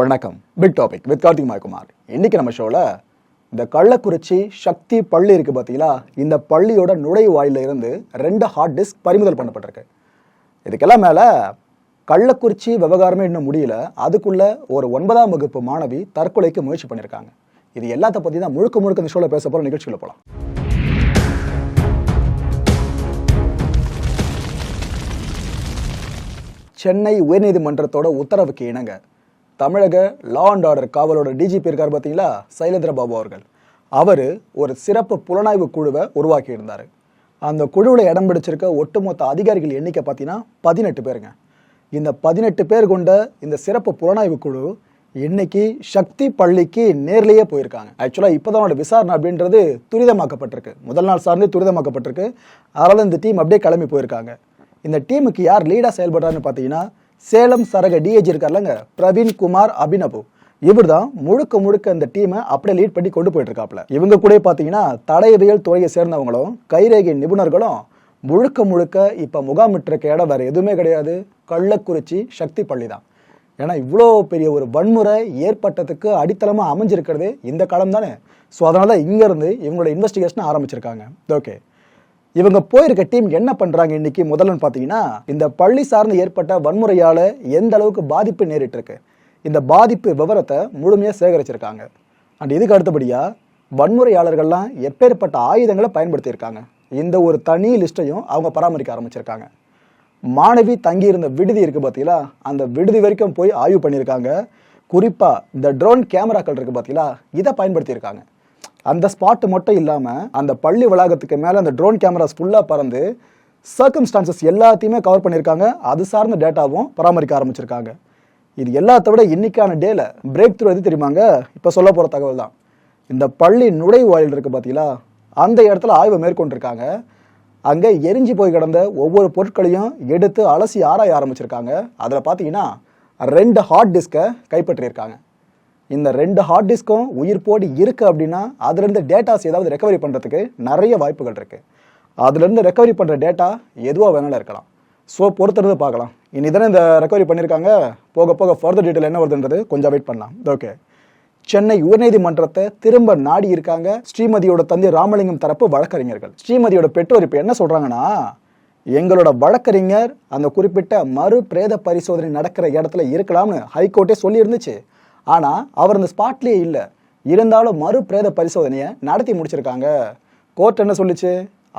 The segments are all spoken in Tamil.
வணக்கம். பிக் டாபிக் வித் கார்த்திக் மாய்குமார் இன்னைக்கு நம்ம ஷோவில் இந்த கள்ளக்குறிச்சி சக்தி பள்ளி இருக்குது பார்த்தீங்களா இந்த பள்ளியோட நுழைவாயில இருந்து ரெண்டு ஹார்ட் டிஸ்க் பறிமுதல் பண்ணப்பட்டிருக்கு. இதுக்கெல்லாம் மேலே கள்ளக்குறிச்சி விவகாரமே இன்னும் முடியல. அதுக்குள்ள ஒரு ஒன்பதாம் வகுப்பு மாணவி தற்கொலைக்கு முயற்சி பண்ணியிருக்காங்க இது எல்லாத்த பற்றி தான் முழுக்க முழுக்க இந்த ஷோவில் பேச போகிற நிகழ்ச்சியில் போகலாம் சென்னை உயர்நீதிமன்றத்தோட உத்தரவுக்கு இணங்க தமிழக லா அண்ட் ஆர்டர் காவலோட டிஜிபி இருக்கார் பார்த்தீங்களா சைலேந்திர பாபு அவர்கள். அவர் ஒரு சிறப்பு புலனாய்வு குழுவை உருவாக்கியிருந்தார். அந்த குழுவில் இடம் பிடிச்சிருக்க ஒட்டுமொத்த அதிகாரிகள் எண்ணிக்கை பார்த்தீங்கன்னா பதினெட்டு பேருங்க. இந்த பதினெட்டு பேர் கொண்ட இந்த சிறப்பு புலனாய்வு குழு இன்னைக்கு சக்தி பள்ளிக்கு நேர்லேயே போயிருக்காங்க. ஆக்சுவலாக இப்போ தான் விசாரணை அப்படின்றது துரிதமாக்கப்பட்டிருக்கு. முதல் நாள் சார்ந்து துரிதமாக்கப்பட்டிருக்கு. அதனால் இந்த டீம் அப்படியே கிளம்பி போயிருக்காங்க. இந்த டீமுக்கு யார் லீடாக செயல்படுறாருன்னு பார்த்தீங்கன்னா சேலம் சரக டிஏஜி இருக்கார்லங்க பிரவீன் குமார் அபினபு இவர் தான் முழுக்க முழுக்க இந்த டீமை அப்படியே லீட் பண்ணி கொண்டு போயிட்டு இருக்காப்ல இவங்க கூட பார்த்தீங்கன்னா தடயவியல் துறையை சேர்ந்தவங்களும் கைரேகை நிபுணர்களும் முழுக்க முழுக்க இப்போ முகாமிட்டிருக்க இடம் வேறு எதுவுமே கிடையாது. கள்ளக்குறிச்சி சக்தி பள்ளி தான். ஏன்னா இவ்வளோ பெரிய ஒரு வன்முறை ஏற்பட்டதுக்கு அடித்தளமாக அமைஞ்சிருக்கிறது இந்த காலம் தானே. ஸோ அதனால தான் இங்கேருந்து இவங்களோட இன்வெஸ்டிகேஷன் ஆரம்பிச்சிருக்காங்க. ஓகே இவங்க போயிருக்க டீம் என்ன பண்றாங்க இன்னைக்கு? முதல்லன்னு பார்த்தீங்கன்னா இந்த பள்ளி சார்ந்து ஏற்பட்ட வன்முறையால எந்த அளவுக்கு பாதிப்பு நேரிட்டு இருக்கு இந்த பாதிப்பு விவரத்தை முழுமையாக சேகரிச்சிருக்காங்க. அண்ட் இதுக்கு அடுத்தபடியா வன்முறையாளர்கள்லாம் எப்பேற்பட்ட ஆயுதங்களை பயன்படுத்தியிருக்காங்க. இந்த ஒரு தனி லிஸ்ட்டையும் அவங்க பராமரிக்க ஆரம்பிச்சிருக்காங்க. மாணவி தங்கியிருந்த விடுதி இருக்கு பார்த்தீங்களா அந்த விடுதி வரைக்கும் போய் ஆய்வு பண்ணியிருக்காங்க. குறிப்பாக இந்த ட்ரோன் கேமராக்கள் இருக்கு பார்த்தீங்களா இதை பயன்படுத்தியிருக்காங்க. அந்த ஸ்பாட் மட்டும் இல்லாமல் அந்த பள்ளி வளாகத்துக்கு மேலே அந்த ட்ரோன் கேமராஸ் ஃபுல்லாக பறந்து சர்க்கம்ஸ்டான்சஸ் எல்லாத்தையுமே கவர் பண்ணியிருக்காங்க. அது சார்ந்த டேட்டாவும் பராமரிக்க ஆரம்பிச்சிருக்காங்க. இது எல்லாத்த விட இன்னைக்கான டேல பிரேக் த்ரூ எது தெரியுமாங்க? இப்போ சொல்ல போகிற தகவல் தான். இந்த பள்ளி நுழைவாயில் இருக்கு பார்த்தீங்களா அந்த இடத்துல ஆய்வு மேற்கொண்டிருக்காங்க. அங்கே எரிஞ்சு போய் கிடந்த ஒவ்வொரு பொருட்களையும் எடுத்து அலசி ஆராய ஆரம்பிச்சிருக்காங்க. அதில் பார்த்தீங்கன்னா ரெண்டு ஹார்ட் டிஸ்கை கைப்பற்றியிருக்காங்க. இந்த ரெண்டு ஹார்ட் டிஸ்க்கும் உயிர் போடி இருக்குது அப்படின்னா அதுலேருந்து டேட்டாஸ் ஏதாவது ரெக்கவரி பண்ணுறதுக்கு நிறைய வாய்ப்புகள் இருக்குது அதுலேருந்து ரெக்கவரி பண்ணுற டேட்டா எதுவாக வேணாலும் இருக்கலாம். ஸோ பொறுத்துறது பார்க்கலாம். இனி தானே இந்த ரெக்கவரி பண்ணியிருக்காங்க போக போக ஃபர்தர் டீட்டெயில் என்ன வருதுன்றது கொஞ்சம் வெயிட் பண்ணலாம். ஓகே சென்னை உயர்நீதிமன்றத்தை திரும்ப நாடி இருக்காங்க ஸ்ரீமதியோட தந்தை ராமலிங்கம் தரப்பு வழக்கறிஞர்கள். ஸ்ரீமதியோட பெற்றோர் இப்போ என்ன சொல்கிறாங்கன்னா எங்களோட வழக்கறிஞர் அந்த குறிப்பிட்ட மறு பிரேத பரிசோதனை நடக்கிற இடத்துல இருக்கலாம்னு ஹைகோர்ட்டே சொல்லியிருந்துச்சு. ஆனால் அவர் அந்த ஸ்பாட்லேயே இல்லை. இருந்தாலும் மறு பிரேத பரிசோதனையை நடத்தி முடிச்சிருக்காங்க. கோர்ட் என்ன சொல்லுச்சு?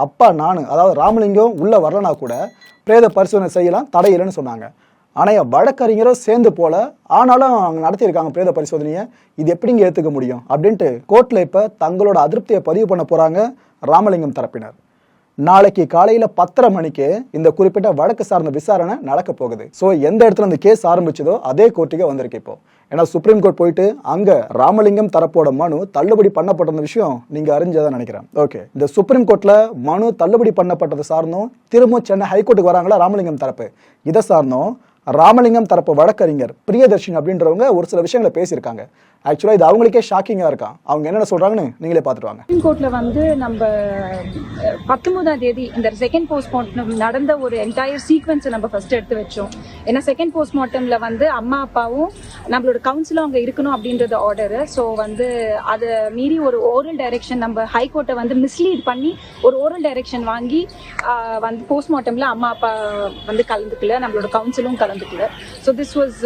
அப்பா நானும் அதாவது ராமலிங்கம் உள்ளே வரலனா கூட பிரேத பரிசோதனை செய்யலாம் தடை இல்லைன்னு சொன்னாங்க ஆனால் வழக்கறிஞரும் சேர்ந்து போல ஆனாலும் அவங்க நடத்தியிருக்காங்க பிரேத பரிசோதனையை. இது எப்படிங்க ஏற்றுக்க முடியும்? அப்படின்ட்டு கோர்ட்டில் இப்போ தங்களோட அதிருப்தியை பதிவு பண்ண போகிறாங்க ராமலிங்கம் தரப்பினர். நாளைக்கு காலையில பத்தரை மணிக்கு இந்த குறிப்பிட்ட வழக்கு சார்ந்த விசாரணை நடக்க போகுது. ஸோ எந்த இடத்துல இந்த கேஸ் ஆரம்பிச்சதோ அதே கோர்ட்டுக்கே வந்திருக்கு இப்போ. ஏன்னா சுப்ரீம் கோர்ட் போயிட்டு அங்க ராமலிங்கம் தரப்போட மனு தள்ளுபடி பண்ணப்பட்ட விஷயம் நீங்க அறிஞ்சதான் நினைக்கிறேன். ஓகே இந்த சுப்ரீம் கோர்ட்ல மனு தள்ளுபடி பண்ணப்பட்டது சார்ந்தும் திரும்ப சென்னை ஹைகோர்ட்டுக்கு வராங்களா ராமலிங்கம் தரப்பு? இதை சார்ந்தும் ராமலிங்கம் தரப்பு வழக்கறிஞர் பிரியதர்ஷன் அப்படின்றவங்க ஒரு சில விஷயங்களை பேசியிருக்காங்க. ஆக்சுவலாக இது அவங்களுக்கே ஷாக்கிங்காக இருக்கான் அவங்க என்னென்ன சொல்கிறாங்கன்னு நீங்களே பார்த்துருவாங்க சுப்ரீம் கோர்ட்டில் வந்து நம்ம பத்தொன்பதாம் தேதி இந்த செகண்ட் போஸ்ட்மார்ட்டம் நடந்த ஒரு என்டையர் சீக்வன்ஸை நம்ம ஃபர்ஸ்ட் எடுத்து வச்சோம். ஏன்னா செகண்ட் போஸ்ட்மார்ட்டமில் வந்து அம்மா அப்பாவும் நம்மளோட கவுன்சிலும் அங்கே இருக்கணும் அப்படின்றது ஆர்டரு ஸோ வந்து அதை மீறி ஒரு ஓரல் டைரக்ஷன் நம்ம ஹைகோர்ட்டை வந்து மிஸ்லீட் பண்ணி ஒரு ஓரல் டைரக்ஷன் வாங்கி வந்து போஸ்ட்மார்ட்டமில் அம்மா அப்பா வந்து கலந்துக்கல. நம்மளோட கவுன்சிலும் கலந்துக்கல ஸோ திஸ் வாஸ்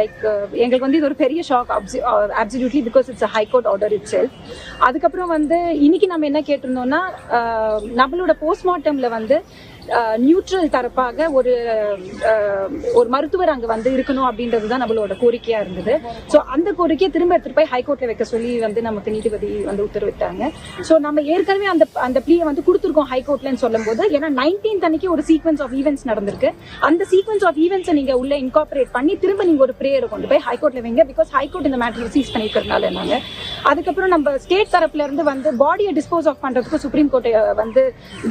லைக் எங்களுக்கு வந்து இது ஒரு பெரிய shock absolutely because it's high court order itself அதுக்கப்புறம் வந்து இன்னைக்கு நம்ம என்ன கேட்டிருந்தோம்னா uh, நம்மளோட போஸ்ட்மார்ட்டமில் வந்து நியூட்ரல் தரப்பாக ஒரு ஒரு மருத்துவர் அங்கே வந்து இருக்கணும் அப்படின்றது தான் நம்மளோட கோரிக்கையாக இருந்தது. ஸோ அந்த கோரிக்கையை திரும்ப எடுத்துட்டு போய் ஹைகோர்ட்டில் வைக்க சொல்லி வந்து நமக்கு நீதிபதி வந்து உத்தரவிட்டாங்க. ஸோ நம்ம ஏற்கனவே அந்த அந்த பிளியை வந்து கொடுத்துருக்கோம் ஹைகோர்ட்லன்னு சொல்லும் போது ஏன்னா நைன்டீன் அன்னைக்கு ஒரு சீக்வன்ஸ் ஆஃப் ஈவெண்ட்ஸ் நடந்திருக்கு. அந்த சீக்வன்ஸ் ஆஃப் ஈவெண்ட்ஸை நீங்கள் உள்ள இன்கார்பரேட் பண்ணி திரும்ப நீங்கள் ஒரு ப்ரேயரை கொண்டு போய் ஹைகோர்ட்டில் வைங்க. பிகாஸ் ஹைகோர்ட் இந்த மேட்டர் சீஸ் பண்ணிக்கிறதுனால நாங்க. அதுக்கப்புறம் நம்ம ஸ்டேட் தரப்புல இருந்து வந்து பாடியை டிஸ்போஸ் ஆஃப் பண்றதுக்கு சுப்ரீம் கோர்ட் வந்து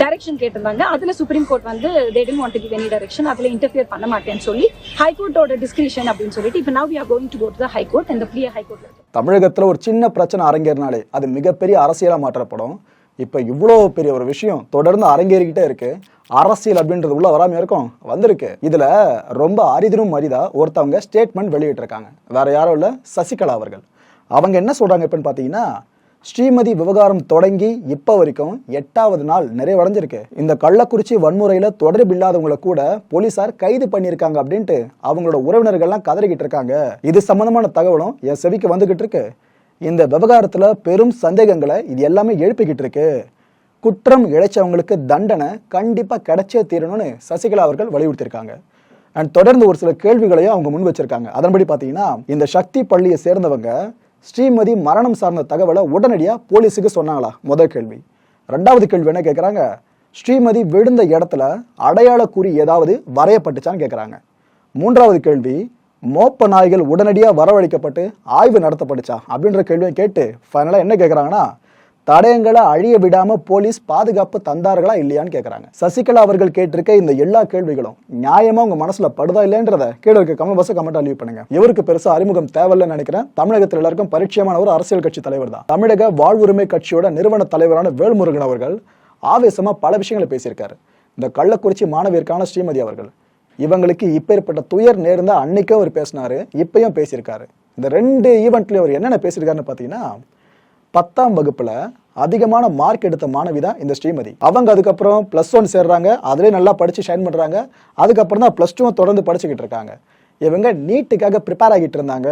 டைரக்ஷன் கேட்டிருந்தாங்க. அதுல சுப்ரீம் கோர்ட் வந்து they didn't want to give any direction அதுல இன்டர்ஃபியர் பண்ண மாட்டேன்னு சொல்லி ஹைகோர்ட்டோட டிஸ்கிரிஷன் அப்படின்னு சொல்லிட்டு இப்போ now we are going to go to the high court இந்த ப்ளீ ஹைகோர்ட்ல தமிழகத்தில் ஒரு சின்ன பிரச்சனை அரங்கேறினாலே அது மிகப்பெரிய அரசியலாக மாற்றப்படும். இப்போ இவ்வளோ பெரிய ஒரு விஷயம் தொடர்ந்து அரங்கேறிக்கிட்டே இருக்கு. அரசியல் அப்படின்றது உள்ள வராம இருக்கும். வந்திருக்கு. இதுல ரொம்ப அரிதினும் அரிதா ஒருத்தவங்க ஸ்டேட்மெண்ட் வெளியிட்டிருக்காங்க. வேற யாரும் இல்ல சசிகலா அவர்கள். அவங்க என்ன சொல்றாங்க இப்பன்னு பார்த்தீங்கன்னா ஸ்ரீமதி விவகாரம் தொடங்கி இப்ப வரைக்கும் எட்டாவது நாள் நிறைவடைஞ்சிருக்கு. இந்த கள்ளக்குறிச்சி வன்முறையில தொடர்பு இல்லாதவங்களை கூட போலீசார் கைது பண்ணியிருக்காங்க அப்படின்ட்டு அவங்களோட உறவினர்கள்லாம் கதறிக்கிட்டு இருக்காங்க. இது சம்பந்தமான தகவலும் என் செவிக்கு வந்துகிட்டு இருக்கு. இந்த விவகாரத்துல பெரும் சந்தேகங்களை இது எல்லாமே எழுப்பிக்கிட்டு இருக்கு. குற்றம் இழைச்சவங்களுக்கு தண்டனை கண்டிப்பா கிடைச்சே தீரணும்னு சசிகலா அவர்கள் வலியுறுத்தியிருக்காங்க. அண்ட் தொடர்ந்து ஒரு சில கேள்விகளையும் அவங்க முன் வச்சிருக்காங்க. அதன்படி பார்த்தீங்கன்னா இந்த சக்தி பள்ளியை சேர்ந்தவங்க ஸ்ரீமதி மரணம் சார்ந்த தகவலை உடனடியாக போலீஸுக்கு சொன்னாங்களா? முதல் கேள்வி. ரெண்டாவது கேள்வி என்ன கேட்குறாங்க ஸ்ரீமதி விழுந்த இடத்துல அடையாள குறி ஏதாவது வரையப்பட்டுச்சான்னு கேட்குறாங்க மூன்றாவது கேள்வி மோப்ப நாய்கள் உடனடியாக வரவழைக்கப்பட்டு ஆய்வு நடத்தப்பட்டுச்சா? அப்படின்ற கேள்வியை கேட்டு ஃபைனலாக என்ன கேட்குறாங்கன்னா தடயங்களை அழிய விடாம போலீஸ் பாதுகாப்பு தந்தார்களா இல்லையான்னு கேட்குறாங்க சசிகலா அவர்கள் கேட்டிருக்க இந்த எல்லா கேள்விகளும் நியாயமா உங்க மனசுல படுதா இல்லைன்றத கீழே இருக்க கமெண்ட் பாக்ஸ் கமெண்ட் அழிவு பண்ணுங்க. இவருக்கு பெருசா அறிமுகம் தேவையில்லைன்னு நினைக்கிறேன். தமிழகத்தில் எல்லாருக்கும் பரிச்சயமான ஒரு அரசியல் கட்சி தலைவர் தான். தமிழக வாழ்வுரிமை கட்சியோட நிறுவன தலைவரான வேல்முருகன் அவர்கள் ஆவேசமா பல விஷயங்களை பேசியிருக்காரு. இந்த கள்ளக்குறிச்சி மாணவியருக்கான ஸ்ரீமதி அவர்கள். இவங்களுக்கு இப்பேற்பட்ட துயர் நேர்ந்த அன்னைக்கே அவர் பேசினாரு இப்பயும் பேசியிருக்காரு. இந்த ரெண்டு ஈவெண்ட்லயும் அவர் என்னென்ன பேசியிருக்காருன்னு பார்த்தீங்கன்னா பத்தாம் வகுப்புல அதிகமான மார்க் எடுத்த மாணவி தான் இந்த ஸ்ரீமதி. அவங்க அதுக்கப்புறம் ப்ளஸ் ஒன் சேர்றாங்க அதுலேயே நல்லா படிச்சு ஷைன் பண்றாங்க. அதுக்கப்புறம் தான் ப்ளஸ் டூ தொடர்ந்து படிச்சுக்கிட்டு இருக்காங்க. இவங்க நீட்டுக்காக ப்ரிப்பேர் ஆகிட்டு இருந்தாங்க.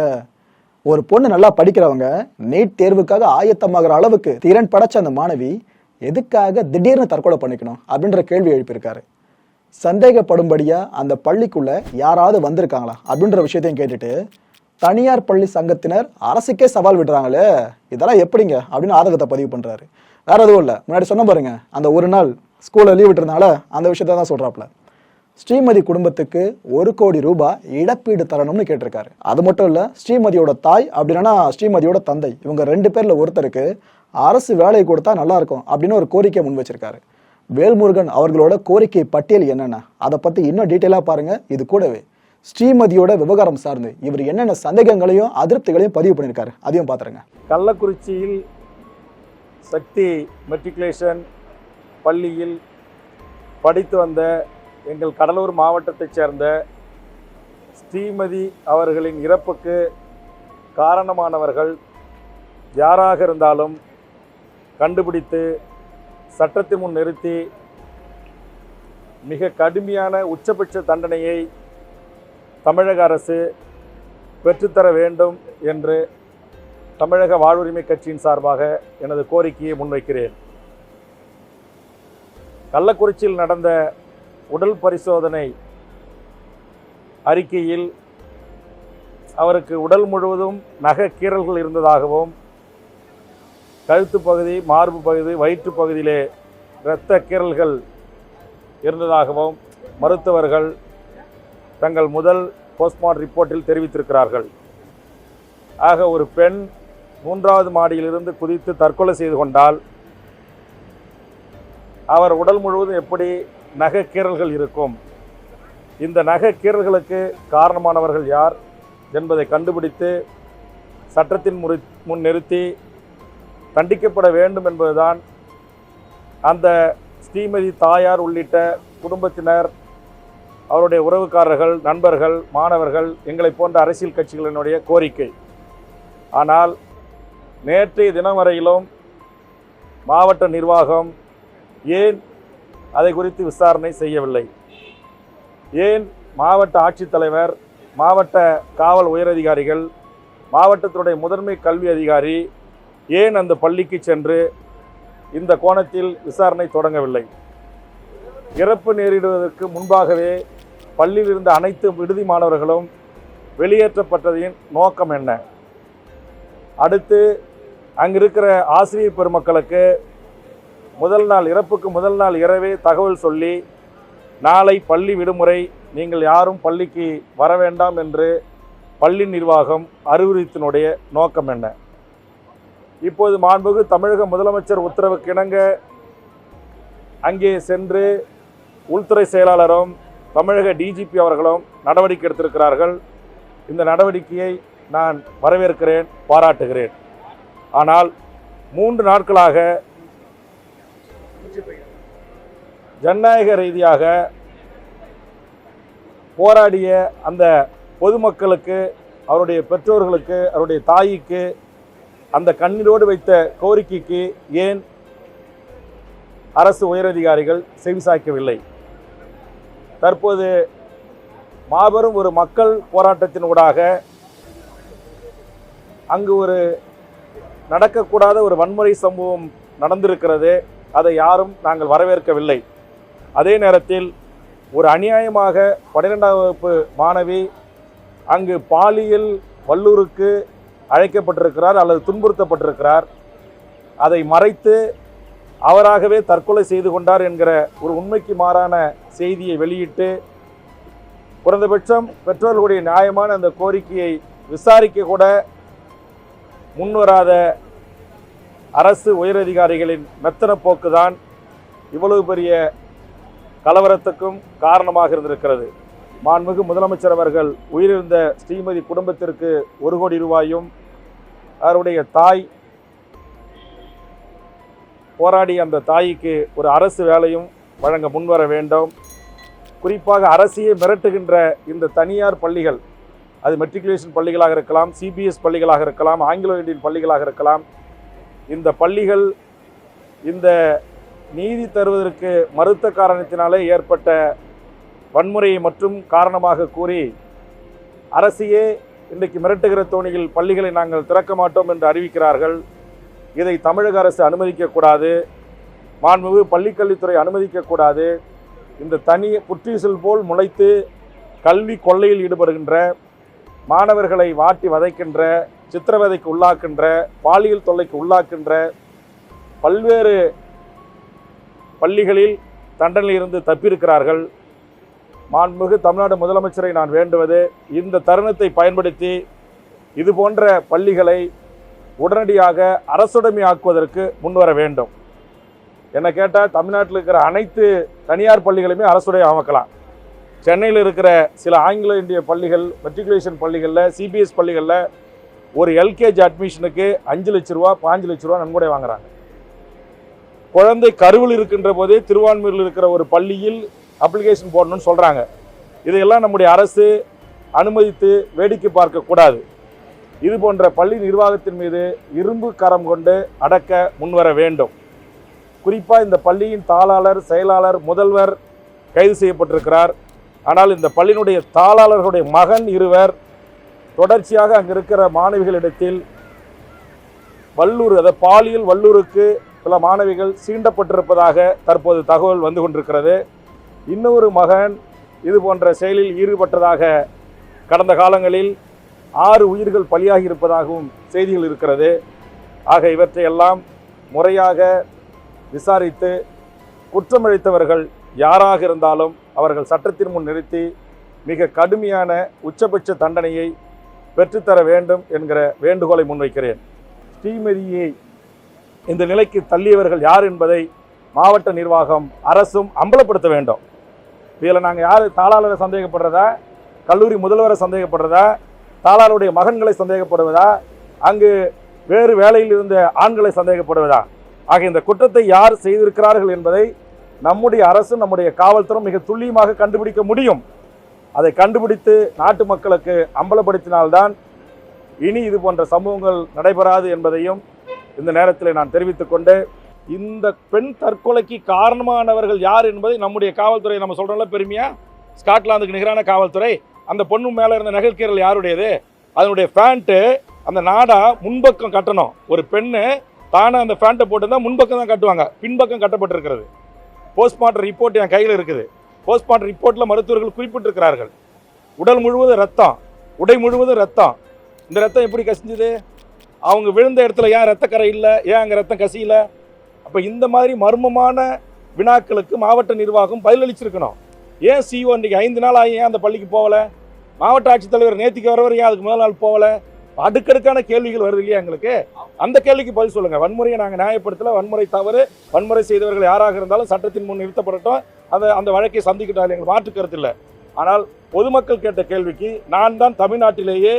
ஒரு பொண்ணு நல்லா படிக்கிறவங்க நீட் தேர்வுக்காக ஆயத்தமாகிற அளவுக்கு திறன் படைச்ச அந்த மாணவி எதுக்காக திடீர்னு தற்கொலை பண்ணிக்கணும் அப்படின்ற கேள்வி எழுப்பியிருக்காரு. சந்தேகப்படும்படியா அந்த பள்ளிக்குள்ள யாராவது வந்திருக்காங்களா அப்படின்ற விஷயத்தையும் கேட்டுட்டு தனியார் பள்ளி சங்கத்தினர் அரசுக்கே சவால் விடுறாங்களே. இதெல்லாம் எப்படிங்க? அப்படின்னு ஆதகத்தை பதிவு பண்ணுறாரு வேற எதுவும் இல்லை. முன்னாடி சொன்ன பாருங்க. அந்த ஒரு நாள் ஸ்கூலில் லீவ் விட்டுறதுனால அந்த விஷயத்த தான் சொல்கிறாப்புல ஸ்ரீமதி குடும்பத்துக்கு ஒரு கோடி ரூபாய் இழப்பீடு தரணும்னு கேட்டிருக்காரு. அது மட்டும் இல்லை ஸ்ரீமதியோட தாய் அப்படின்னா ஸ்ரீமதியோட தந்தை. இவங்க ரெண்டு பேரில் ஒருத்தருக்கு அரசு வேலை கொடுத்தா நல்லா இருக்கும் அப்படின்னு ஒரு கோரிக்கை முன் வச்சிருக்காரு. வேல்முருகன் அவர்களோட கோரிக்கை பட்டியல் என்னென்ன? அதை பற்றி இன்னும் டீட்டெயிலாக பாருங்கள் இது கூடவே ஸ்ரீமதியோட விவகாரம் சார்ந்து இவர் என்னென்ன சந்தேகங்களையும் அதிருப்திகளையும் பதிவு பண்ணியிருக்காரு அதையும் பார்த்துருங்க. கள்ளக்குறிச்சியில் சக்தி மெட்ரிகுலேஷன் பள்ளியில் படித்து வந்த எங்கள் கடலூர் மாவட்டத்தைச் சேர்ந்த ஸ்ரீமதி அவர்களின் இறப்புக்கு காரணமானவர்கள் யாராக இருந்தாலும் கண்டுபிடித்து சட்டத்தின் முன் நிறுத்தி மிக கடுமையான உச்சபட்ச தண்டனையை தமிழக அரசு பெற்றுத்தர வேண்டும் என்று தமிழக வாழ்வுரிமை கட்சியின் சார்பாக எனது கோரிக்கையை முன்வைக்கிறேன். கள்ளக்குறிச்சியில் நடந்த உடல் பரிசோதனை அறிக்கையில் அவருக்கு உடல் முழுவதும் நகை கீறல்கள் இருந்ததாகவும் கழுத்து பகுதி மார்பு பகுதி வயிற்று பகுதியிலே இரத்த கீறல்கள் இருந்ததாகவும் மருத்துவர்கள் தங்கள் முதல் போஸ்ட்மார்ட் ரிப்போர்ட்டில் தெரிவித்திருக்கிறார்கள். ஆக ஒரு பெண் மூன்றாவது மாடியிலிருந்து குதித்து தற்கொலை செய்து கொண்டால் அவர் உடல் முழுவதும் எப்படி நகைக்கீறல்கள் இருக்கும்? இந்த நகைக்கீறல்களுக்கு காரணமானவர்கள் யார் என்பதை கண்டுபிடித்து சட்டத்தின் முறி முன் நிறுத்தி தண்டிக்கப்பட வேண்டும் என்பதுதான் அந்த ஸ்ரீமதி தாயார் உள்ளிட்ட குடும்பத்தினர் அவருடைய உறவுக்காரர்கள் நண்பர்கள் மாணவர்கள் எங்களை போன்ற அரசியல் கட்சிகளினுடைய கோரிக்கை. ஆனால் நேற்றைய தினம் வரையிலும் மாவட்ட நிர்வாகம் ஏன் அதை குறித்து விசாரணை செய்யவில்லை? ஏன் மாவட்ட ஆட்சித்தலைவர் மாவட்ட காவல் உயரதிகாரிகள் மாவட்டத்தினுடைய முதன்மை கல்வி அதிகாரி ஏன் அந்த பள்ளிக்கு சென்று இந்த கோணத்தில் விசாரணை தொடங்கவில்லை? இறப்பு நேரிடுவதற்கு முன்பாகவே பள்ளியில் இருந்த அனைத்து விடுதி மாணவர்களும் வெளியேற்றப்பட்டதின் நோக்கம் என்ன? அடுத்து அங்கிருக்கிற ஆசிரியர் பெருமக்களுக்கு முதல் நாள் இறப்புக்கு முதல் நாள் இரவே தகவல் சொல்லி நாளை பள்ளி விடுமுறை நீங்கள் யாரும் பள்ளிக்கு வர வேண்டாம் என்று பள்ளி நிர்வாகம் அறிவுறுத்தினுடைய நோக்கம் என்ன? இப்போது மாண்புகு தமிழக முதலமைச்சர் உத்தரவுக்கிணங்க அங்கே சென்று உள்துறை செயலாளரும் தமிழக டிஜிபி அவர்களும் நடவடிக்கை எடுத்திருக்கிறார்கள். இந்த நடவடிக்கையை நான் வரவேற்கிறேன் பாராட்டுகிறேன். ஆனால் மூன்று நாட்களாக ஜனநாயக ரீதியாக போராடிய அந்த பொதுமக்களுக்கு அவருடைய பெற்றோர்களுக்கு அவருடைய தாய்க்கு அந்த கண்ணீரோடு வைத்த கோரிக்கைக்கு ஏன் அரசு உயரதிகாரிகள் செவிசாய்க்கவில்லை? தற்போது மாபெரும் ஒரு மக்கள் போராட்டத்தினூடாக அங்கு ஒரு நடக்கக்கூடாத ஒரு வன்முறை சம்பவம் நடந்திருக்கிறது. அதை யாரும் நாங்கள் வரவேற்கவில்லை. அதே நேரத்தில் ஒரு அநியாயமாக பன்னிரெண்டாம் வகுப்பு மாணவி அங்கு பாலியல் வல்லூருக்கு அழைக்கப்பட்டிருக்கிறார் அல்லது துன்புறுத்தப்பட்டிருக்கிறார். அதை மறைத்து அவராகவே தற்கொலை செய்து கொண்டார் என்கிற ஒரு உண்மைக்கு மாறான செய்தியை வெளியிட்டு குறைந்தபட்சம் பெற்றோர்களுடைய நியாயமான அந்த கோரிக்கையை விசாரிக்க கூட முன்வராத அரசு உயரதிகாரிகளின் மெத்தன போக்குதான் இவ்வளவு பெரிய கலவரத்துக்கும் காரணமாக இருந்திருக்கிறது. மாண்புமிகு முதலமைச்சர் அவர்கள் உயிரிழந்த ஸ்ரீமதி குடும்பத்திற்கு ஒரு கோடி ரூபாயும் அவருடைய தாய் போராடிய அந்த தாய்க்கு ஒரு அரசு வேலையும் வழங்க முன்வர வேண்டும். குறிப்பாக அரசியை மிரட்டுகின்ற இந்த தனியார் பள்ளிகள் அது மெட்ரிகுலேஷன் பள்ளிகளாக இருக்கலாம் சிபிஎஸ் பள்ளிகளாக இருக்கலாம் ஆங்கிலோ இந்தியன் பள்ளிகளாக இருக்கலாம் இந்த பள்ளிகள் இந்த நீதி தருவதற்கு மறுத்த காரணத்தினாலே ஏற்பட்ட வன்முறையை மற்றும் காரணமாக கூறி அரசியே இன்றைக்கு மிரட்டுகிற தோணியில் பள்ளிகளை நாங்கள் திறக்க மாட்டோம் என்று அறிவிக்கிறார்கள். இதை தமிழக அரசு அனுமதிக்கக்கூடாது. மாண்புமிகு பள்ளிக்கல்வித்துறை அனுமதிக்கக்கூடாது. இந்த தனி புற்றீசல் போல் முளைத்து கல்வி கொள்ளையில் ஈடுபடுகின்ற மாணவர்களை வாட்டி வதைக்கின்ற சித்திரவதைக்கு உள்ளாக்கின்ற பாலியல் தொல்லைக்கு உள்ளாக்கின்ற பல்வேறு பள்ளிகளில் தண்டனையிலிருந்து தப்பியிருக்கிறார்கள். மாண்புமிகு தமிழ்நாடு முதலமைச்சரை நான் வேண்டுவது இந்த தருணத்தை பயன்படுத்தி இது போன்ற பள்ளிகளை உடனடியாக அரசுடைமை ஆக்குவதற்கு முன்வர வேண்டும். என்னை கேட்டால் தமிழ்நாட்டில் இருக்கிற அனைத்து தனியார் பள்ளிகளுமே அரசுடைய அமைக்கலாம். சென்னையில் இருக்கிற சில ஆங்கில இந்திய பள்ளிகள் மெட்ரிகுலேஷன் பள்ளிகளில் சிபிஎஸ் பள்ளிகளில் ஒரு எல்கேஜி அட்மிஷனுக்கு அஞ்சு லட்ச ரூபா பாஞ்சு லட்ச ரூபா நன்கொடை வாங்குறாங்க. குழந்தை கருவில் இருக்கின்ற போதே திருவான்மையூரில் இருக்கிற ஒரு பள்ளியில் அப்ளிகேஷன் போடணும்னு சொல்கிறாங்க இதையெல்லாம் நம்முடைய அரசு அனுமதித்து வேடிக்கை பார்க்கக்கூடாது. இது போன்ற பள்ளி நிர்வாகத்தின் மீது இரும்பு கரம் கொண்டு அடக்க முன்வர வேண்டும். குறிப்பாக இந்த பள்ளியின் தாளாளர் செயலாளர் முதல்வர் கைது செய்யப்பட்டிருக்கிறார். ஆனால் இந்த பள்ளியினுடைய தாளாளர்களுடைய மகன் இருவர் தொடர்ச்சியாக அங்கே இருக்கிற மாணவிகளிடத்தில் வல்லூர் அதாவது பாலியல் வல்லூருக்கு சில மாணவிகள் சீண்டப்பட்டிருப்பதாக தற்போது தகவல் வந்து கொண்டிருக்கிறது. இன்னொரு மகன் இது போன்ற செயலில் ஈடுபட்டதாக கடந்த காலங்களில் ஆறு உயிர்கள் பலியாகி இருப்பதாகவும் செய்திகள் இருக்கிறது. ஆக இவற்றையெல்லாம் முறையாக விசாரித்து குற்றமளித்தவர்கள் யாராக இருந்தாலும் அவர்கள் சட்டத்தின் முன் நிறுத்தி மிக கடுமையான உச்சபட்ச தண்டனையை பெற்றுத்தர வேண்டும் என்கிற வேண்டுகோளை முன்வைக்கிறேன். ஸ்ரீமதியை இந்த நிலைக்கு தள்ளியவர்கள் யார் என்பதை மாவட்ட நிர்வாகம் அரசும் அம்பலப்படுத்த வேண்டும். இதில் நாங்கள் யார் தாளாளரை சந்தேகப்படுறதா கல்லூரி முதல்வரை சந்தேகப்படுறதா தாளாருடைய மகன்களை சந்தேகப்படுவதா? அங்கு வேறு வேலையில் இருந்த ஆண்களை சந்தேகப்படுவதா? ஆக இந்த குற்றத்தை யார் செய்திருக்கிறார்கள் என்பதை நம்முடைய அரசு நம்முடைய காவல்துறை மிக துல்லியமாக கண்டுபிடிக்க முடியும். அதை கண்டுபிடித்து நாட்டு மக்களுக்கு அம்பலப்படுத்தினால்தான் இனி இது போன்ற சம்பவங்கள் நடைபெறாது என்பதையும் இந்த நேரத்தில் நான் தெரிவித்துக் கொண்டு இந்த பெண் தற்கொலைக்கு காரணமானவர்கள் யார் என்பதை நம்முடைய காவல்துறை நம்ம சொல்கிறோம்ல பெருமையாக ஸ்காட்லாந்துக்கு நிகரான காவல்துறை. அந்த பொண்ணு மேலே இருந்த நகைக்கீரல் யாருடையது? அதனுடைய ஃபேண்ட்டு அந்த நாடா முன்பக்கம் கட்டணும். ஒரு பெண்ணு தானே அந்த ஃபேண்ட்டை போட்டுருந்தா முன்பக்கம் தான் கட்டுவாங்க. பின்பக்கம் கட்டப்பட்டிருக்கிறது. போஸ்ட்மார்ட்டம் ரிப்போர்ட் என் கையில் இருக்குது. போஸ்ட்மார்ட்டம் ரிப்போர்ட்டில் மருத்துவர்கள் குறிப்பிட்டிருக்கிறார்கள். உடல் முழுவதும் ரத்தம். உடை முழுவதும் ரத்தம். இந்த ரத்தம் எப்படி கசிஞ்சுது? அவங்க விழுந்த இடத்துல ஏன் ரத்தக்கரை இல்லை? ஏன் அங்கே ரத்தம் கசியல? அப்போ இந்த மாதிரி மர்மமான வினாக்களுக்கு மாவட்ட நிர்வாகம் பதிலளிச்சிருக்கணும். ஏன் சிஓ இன்றைக்கி ஐந்து நாள் ஆகி ஏன் அந்த பள்ளிக்கு போகலை? மாவட்ட ஆட்சித்தலைவர் நேத்திக்கு வரவர் ஏன் அதுக்கு முதல் நாள் போகலை? அடுக்கடுக்கான கேள்விகள் வருது இல்லையா எங்களுக்கு? அந்த கேள்விக்கு பதில் சொல்லுங்கள் வன்முறையை நாங்கள் நியாயப்படுத்தல. வன்முறை தவறு. வன்முறை செய்தவர்கள் யாராக இருந்தாலும் சட்டத்தின் முன் நிறுத்தப்படட்டும். அந்த அந்த வழக்கை சந்திக்கிட்டால் எங்களுக்கு மாற்று கருத்து இல்லை. ஆனால் பொதுமக்கள் கேட்ட கேள்விக்கு நான் தான் தமிழ்நாட்டிலேயே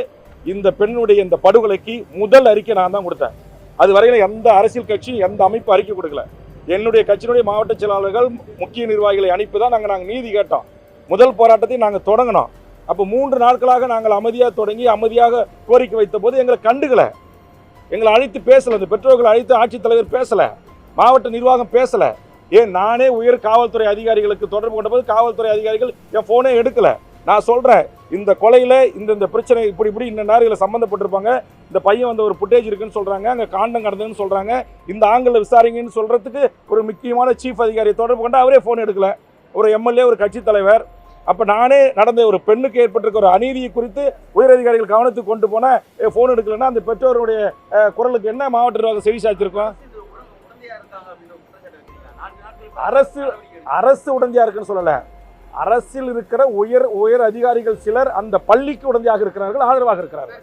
இந்த பெண்ணுடைய இந்த படுகொலைக்கு முதல் அறிக்கை நான் தான் கொடுத்தேன். அது வரையில எந்த அரசியல் கட்சி எந்த அமைப்பு அறிக்கை கொடுக்கல. என்னுடைய கட்சியினுடைய மாவட்ட செயலாளர்கள் முக்கிய நிர்வாகிகளை அனுப்பி தான் நாங்கள் நாங்கள் நீதி கேட்டோம். முதல் போராட்டத்தை நாங்கள் தொடங்கினோம். அப்போ மூன்று நாட்களாக நாங்கள் அமைதியாக தொடங்கி அமைதியாக கோரிக்கை வைத்த போது எங்களை கண்டுகளை எங்களை அழைத்து பேசலை. இந்த பெற்றோர்கள் அழைத்து ஆட்சித்தலைவர் பேசலை. மாவட்ட நிர்வாகம் பேசலை. ஏன் நானே உயர் காவல்துறை அதிகாரிகளுக்கு தொடர்பு கொண்டபோது காவல்துறை அதிகாரிகள் என் ஃபோனே எடுக்கலை. நான் சொல்கிறேன் இந்த கொலையில் இந்த இந்த பிரச்சனை இப்படி இப்படி இந்த நேரில் சம்மந்தப்பட்டிருப்பாங்க இந்த பையன் வந்து ஒரு புட்டேஜ் இருக்குன்னு சொல்கிறாங்க அங்கே காண்டம் கடந்ததுன்னு சொல்கிறாங்க இந்த ஆங்கில விசாரிங்கன்னு சொல்கிறதுக்கு ஒரு முக்கியமான சீஃப் அதிகாரியை தொடர்பு கொண்டு அவரே ஃபோன் எடுக்கலை. ஒரு எம்எல்ஏ ஒரு கட்சித் தலைவர் அப்போ நானே நடந்த ஒரு பெண்ணுக்கு ஏற்பட்டிருக்க ஒரு அநீதியை குறித்து உயரதிகாரிகள் கவனத்துக்கு கொண்டு போன ஃபோன் எடுக்கலன்னா அந்த பெற்றோருடைய குரலுக்கு என்ன மாவட்ட நிர்வாகம் செவி சாய்ச்சிருக்கோம்? அரசு அரசு உடந்தையா இருக்குன்னு சொல்லலை. அரசில் இருக்கிற உயர் உயர் அதிகாரிகள் சிலர் அந்த பள்ளிக்கு உடந்தையாக இருக்கிறார்கள் ஆதரவாக இருக்கிறார்கள்.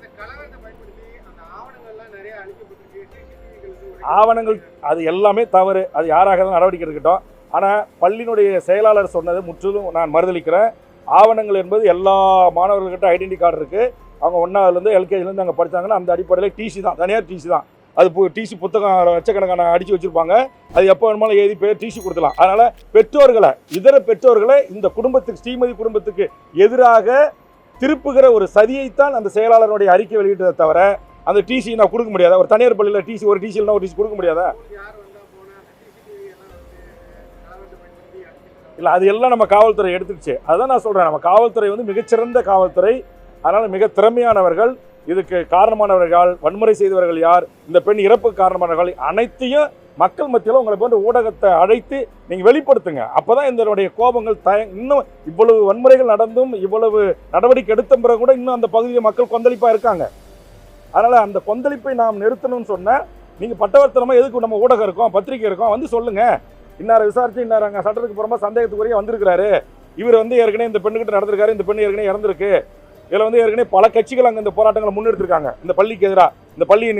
ஆவணங்கள் அது எல்லாமே தவறு. அது யாராக நடவடிக்கை எடுக்கட்டும். ஆனால் பள்ளியினுடைய செயலாளர் சொன்னது முற்றிலும் நான் மறுதளிக்கிறேன். ஆவணங்கள் என்பது எல்லா மாணவர்கள்கிட்ட ஐடென்டி கார்டு இருக்குது அவங்க ஒன்றாவதுலேருந்து எல்கேஜிலேருந்து அங்கே படித்தாங்கன்னா அந்த அடிப்படையில் டிசி தான். தனியார் டிசி தான். அது டிசி புத்தகம் லட்சக்கணக்கான அடித்து வச்சுருப்பாங்க. அது எப்போ வேணுமாலும் எழுதி பேர் டிசி கொடுத்துலாம். அதனால் பெற்றோர்களை இதர பெற்றோர்களை இந்த குடும்பத்துக்கு ஸ்ரீமதி குடும்பத்துக்கு எதிராக திருப்புகிற ஒரு சதியைத்தான் அந்த செயலாளருடைய அறிக்கை வெளியிட்டதை தவிர அந்த டிசி நான் கொடுக்க முடியாதா? ஒரு தனியார் பள்ளியில் டிசி ஒரு டிசி ஒரு டிசி கொடுக்க முடியாதா? இல்லை அது எல்லாம் நம்ம காவல்துறை எடுத்துக்கிச்சு. அதுதான் நான் சொல்கிறேன் நம்ம காவல்துறை வந்து மிகச்சிறந்த காவல்துறை. அதனால் மிக திறமையானவர்கள் இதுக்கு காரணமானவர்கள் வன்முறை செய்தவர்கள் யார் இந்த பெண் இறப்புக்கு காரணமானவர்கள் அனைத்தையும் மக்கள் மத்தியில் உங்களை போன்ற ஊடகத்தை அழைத்து நீங்கள் வெளிப்படுத்துங்க. அப்போ தான் இதனுடைய கோபங்கள் தய இன்னும் இவ்வளவு வன்முறைகள் நடந்தும் இவ்வளவு நடவடிக்கை எடுத்த பிறகு கூட இன்னும் அந்த பகுதியில் மக்கள் கொந்தளிப்பாக இருக்காங்க. அதனால் அந்த கொந்தளிப்பை நாம் நிறுத்தணும்னு சொன்னால் நீங்கள் பட்டவர்த்தனமாக எதுக்கு நம்ம ஊடகம் இருக்கோம் பத்திரிக்கை இருக்கோம் வந்து சொல்லுங்கள் இன்னாரை விசாரிச்சு இன்னார் அங்கே சட்டத்துக்கு புறமா சந்தேகத்துக்குரிய வந்திருக்கிறாரு. இவர் வந்து ஏற்கனவே இந்த பெண்ணுக்கிட்ட நடந்திருக்காரு இந்த பெண்ணு ஏற்கனவே இறந்திருக்கு. இதில் வந்து ஏற்கனவே பல கட்சிகள் அங்கே இந்த போராட்டங்களை முன்னெடுத்திருக்காங்க. இந்த பள்ளிக்கு எதிராக இந்த பள்ளியை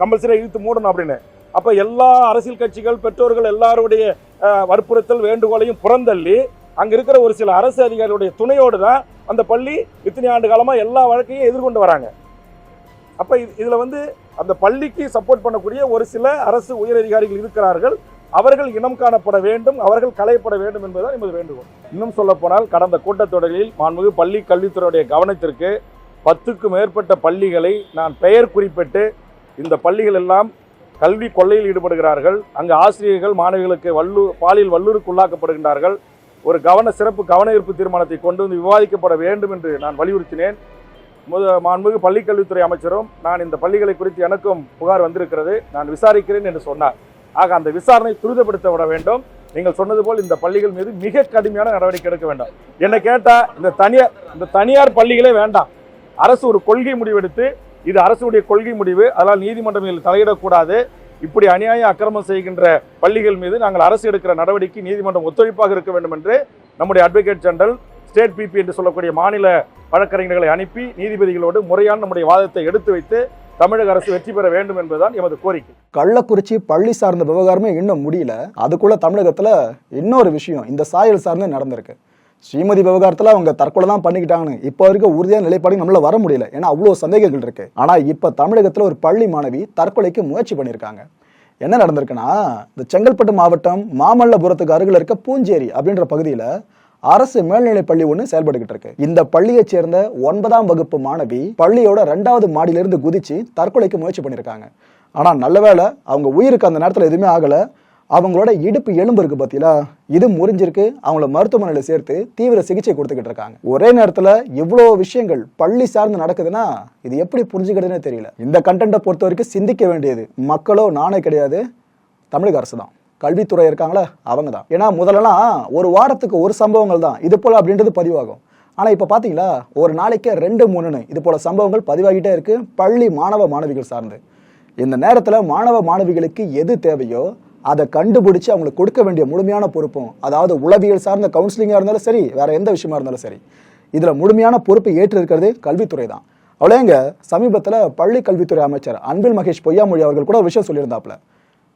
கம்பல்சரியாக இழுத்து மூடணும் அப்படின்னு. அப்போ எல்லா அரசியல் கட்சிகள் பெற்றோர்கள் எல்லாருடைய வற்புறுத்தல் வேண்டுகோளையும் புறந்தள்ளி அங்கே இருக்கிற ஒரு சில அரசு அதிகாரிகளுடைய துணையோடு தான் அந்த பள்ளி இத்தனை ஆண்டு காலமாக எல்லா வழக்கையும் எதிர்கொண்டு வராங்க. அப்போ இதில் வந்து அந்த பள்ளிக்கு சப்போர்ட் பண்ணக்கூடிய ஒரு சில அரசு உயரதிகாரிகள் இருக்கிறார்கள். அவர்கள் இனம் காணப்பட வேண்டும் அவர்கள் களையப்பட வேண்டும் என்பதுதான் எமது வேண்டுகோள். இன்னும் சொல்லப்போனால் கடந்த கூட்டத்தொடரில் மாண்புமிகு பள்ளி கல்வித்துறையுடைய கவனத்திற்கு பத்துக்கும் மேற்பட்ட பள்ளிகளை நான் பெயர் குறிப்பிட்டு இந்த பள்ளிகள் எல்லாம் கல்வி கொள்ளையில் ஈடுபடுகிறார்கள். அங்கு ஆசிரியர்கள் மாணவிகளுக்கு வல்லு பாலியல் வல்லூருக்கு ஒரு கவன சிறப்பு கவன ஈர்ப்பு தீர்மானத்தை கொண்டு வந்து விவாதிக்கப்பட வேண்டும் என்று நான் வலியுறுத்தினேன். முத மாண்புமிகு பள்ளிக்கல்வித்துறை அமைச்சரும் நான் இந்த பள்ளிகளை குறித்து எனக்கும் புகார் வந்திருக்கிறது. நான் விசாரிக்கிறேன் என்று சொன்னார். ஆக அந்த விசாரணை துரிதப்படுத்தப்பட வேண்டும். நீங்கள் சொன்னது போல் இந்த பள்ளிகள் மீது மிக கடுமையான நடவடிக்கை எடுக்க வேண்டும். என்ன கேட்டால் இந்த தனியார் இந்த தனியார் பள்ளிகளே வேண்டாம். அரசு ஒரு கொள்கை முடிவெடுத்து இது அரசுடைய கொள்கை முடிவு அதனால் நீதிமன்றம் இதில் தலையிடக்கூடாது. இப்படி அநியாய அக்கிரமம் செய்கின்ற பள்ளிகள் மீது நாங்கள் அரசு எடுக்கிற நடவடிக்கை நீதிமன்றம் ஒத்துழைப்பாக இருக்க வேண்டும் என்று நம்முடைய அட்வொகேட் ஜெனரல் ஸ்டேட் பிபி என்று சொல்லக்கூடிய மாநில வழக்கறிஞர்களை அனுப்பி நீதிபதிகளோடு முறையான நம்முடைய வாதத்தை எடுத்து வைத்து தமிழக அரசு வெற்றி பெற வேண்டும் என்பதுதான் எமது கோரிக்கை. கள்ளக்குறிச்சி பள்ளி சார்ந்த விவகாரமே இன்னும் முடியல. அதுக்குள்ள தமிழகத்துல இன்னொரு விஷயம் இந்த சாயல் சார்ந்து நடந்திருக்கு. ஸ்ரீமதி விவகாரத்துல அவங்க தற்கொலை தான் பண்ணிக்கிட்டாங்கன்னு. இப்போ வரைக்கும் உறுதியான நிலைப்பாடு நம்மளால் வர முடியல. ஏன்னா அவ்வளோ சந்தேகங்கள் இருக்கு. ஆனா இப்ப தமிழகத்துல ஒரு பள்ளி மாணவி தற்கொலைக்கு முயற்சி பண்ணியிருக்காங்க. என்ன நடந்திருக்குன்னா இந்த செங்கல்பட்டு மாவட்டம் மாமல்லபுரத்துக்கு அருகில் இருக்க பூஞ்சேரி அப்படின்ற பகுதியில் அரசு மேல்நிலைப் பள்ளி ஒன்று செயல்பட்டுக்கிட்டு இருக்கு. இந்த பள்ளியைச் சேர்ந்த ஒன்பதாம் வகுப்பு மாணவி பள்ளியோட ரெண்டாவது மாடியிலிருந்து குதிச்சு தற்கொலைக்கு முயற்சி பண்ணியிருக்காங்க ஆனால் நல்ல வேளை அவங்க உயிருக்கு அந்த நேரத்தில் எதுவுமே ஆகலை. அவங்களோட இடுப்பு எலும்பு இருக்கு பார்த்தீங்களா இது முறிஞ்சிருக்கு. அவங்கள மருத்துவமனையில் சேர்த்து தீவிர சிகிச்சை கொடுத்துக்கிட்டு இருக்காங்க. ஒரே நேரத்தில் இவ்வளோ விஷயங்கள் பள்ளி சார்ந்து நடக்குதுன்னா இது எப்படி புரிஞ்சுக்கிறதுனே தெரியல. இந்த கண்டென்ட்டை பொறுத்த வரைக்கும் சிந்திக்க வேண்டியது மக்களோ நானே கிடையாது. தமிழக அரசு தான். கல்வித்துறை இருக்காங்களே அவங்க தான் ஏன்னா முதல்லலாம் ஒரு வாரத்துக்கு ஒரு சம்பவங்கள் தான். இது போல் அப்படின்றது பதிவாகும். ஆனால் இப்போ பார்த்தீங்களா ஒரு நாளைக்கு ரெண்டு மூணுன்னு. இது போல சம்பவங்கள் பதிவாகிட்டே இருக்கு பள்ளி மாணவ மாணவிகள் சார்ந்து. இந்த நேரத்தில் மாணவ மாணவிகளுக்கு எது தேவையோ அதை கண்டுபிடிச்சு அவங்களுக்கு கொடுக்க வேண்டிய முழுமையான பொறுப்பும் அதாவது உளவியல் சார்ந்த கவுன்சிலிங்காக இருந்தாலும் சரி வேற எந்த விஷயமா இருந்தாலும் சரி இதில் முழுமையான பொறுப்பு ஏற்று இருக்கிறது கல்வித்துறை தான். அவ்வளோங்க சமீபத்தில் பள்ளி கல்வித்துறை அமைச்சர் அன்பில் மகேஷ் பொய்யாமொழி அவர்கள் கூட விஷயம் சொல்லியிருந்தாப்புல.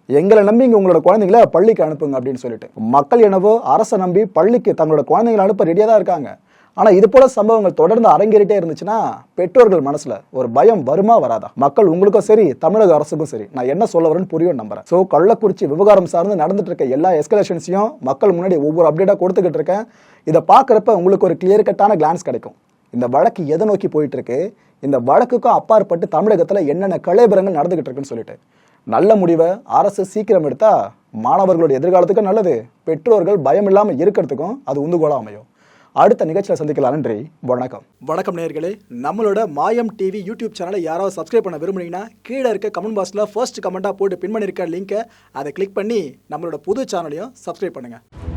எங்களை நம்பி இங்கே உங்களோட குழந்தைங்கள பள்ளிக்கு அனுப்புங்க அப்படின்னு சொல்லிட்டு. மக்கள் எனவோ அரசை நம்பி பள்ளிக்கு தங்களோட குழந்தைங்களை அனுப்ப ரெடியாக தான் இருக்காங்க. ஆனால் இது போல சம்பவங்கள் தொடர்ந்து அரங்கேறிட்டே இருந்துச்சுன்னா பெற்றோர்கள் மனசுல ஒரு பயம் வருமா வராதா? மக்கள் உங்களுக்கும் சரி தமிழக அரசுக்கும் சரி. நான் என்ன சொல்ல வரேன்னு புரியும் நம்புறேன். ஸோ கள்ளக்குறிச்சி விவகாரம் சார்ந்து நடந்துட்டு இருக்க எல்லா எஸ்கலேஷன்ஸையும் மக்கள் முன்னாடி ஒவ்வொரு அப்டேட்டாக கொடுத்துக்கிட்டு இருக்கேன். இதை பார்க்குறப்ப உங்களுக்கு ஒரு கிளியர் கட்டான கிளான்ஸ் கிடைக்கும். இந்த வழக்கு எதை நோக்கி போயிட்டு இருக்கு? இந்த வழக்குக்கும் அப்பாற்பட்டு தமிழகத்தில் என்னென்ன கலைபரங்கள் நடந்துகிட்டு இருக்குன்னு சொல்லிட்டு. நல்ல முடிவை அரசு சீக்கிரம் எடுத்தா மாணவர்களோட எதிர்காலத்துக்கும் நல்லது. பெற்றோர்கள் பயம் இல்லாமல் இருக்கிறதுக்கும் அது உந்துகோலா அமையும். அடுத்த நிகழ்ச்சியில் சந்திக்கலாம். நன்றி. வணக்கம். வணக்கம் நேர்களே நம்மளோட மாயம் டிவி யூடியூப் சேனலை யாராவது சப்ஸ்கிரைப் பண்ண விரும்புனீங்கன்னா கீழே இருக்க கமெண்ட் பாக்ஸில் ஃபர்ஸ்ட் கமெண்ட்டாக போட்டு பின் பண்ணியிருக்க லிங்க்கை அதை கிளிக் பண்ணி நம்மளோட புது சேனலையும் சப்ஸ்கிரைப் பண்ணுங்கள்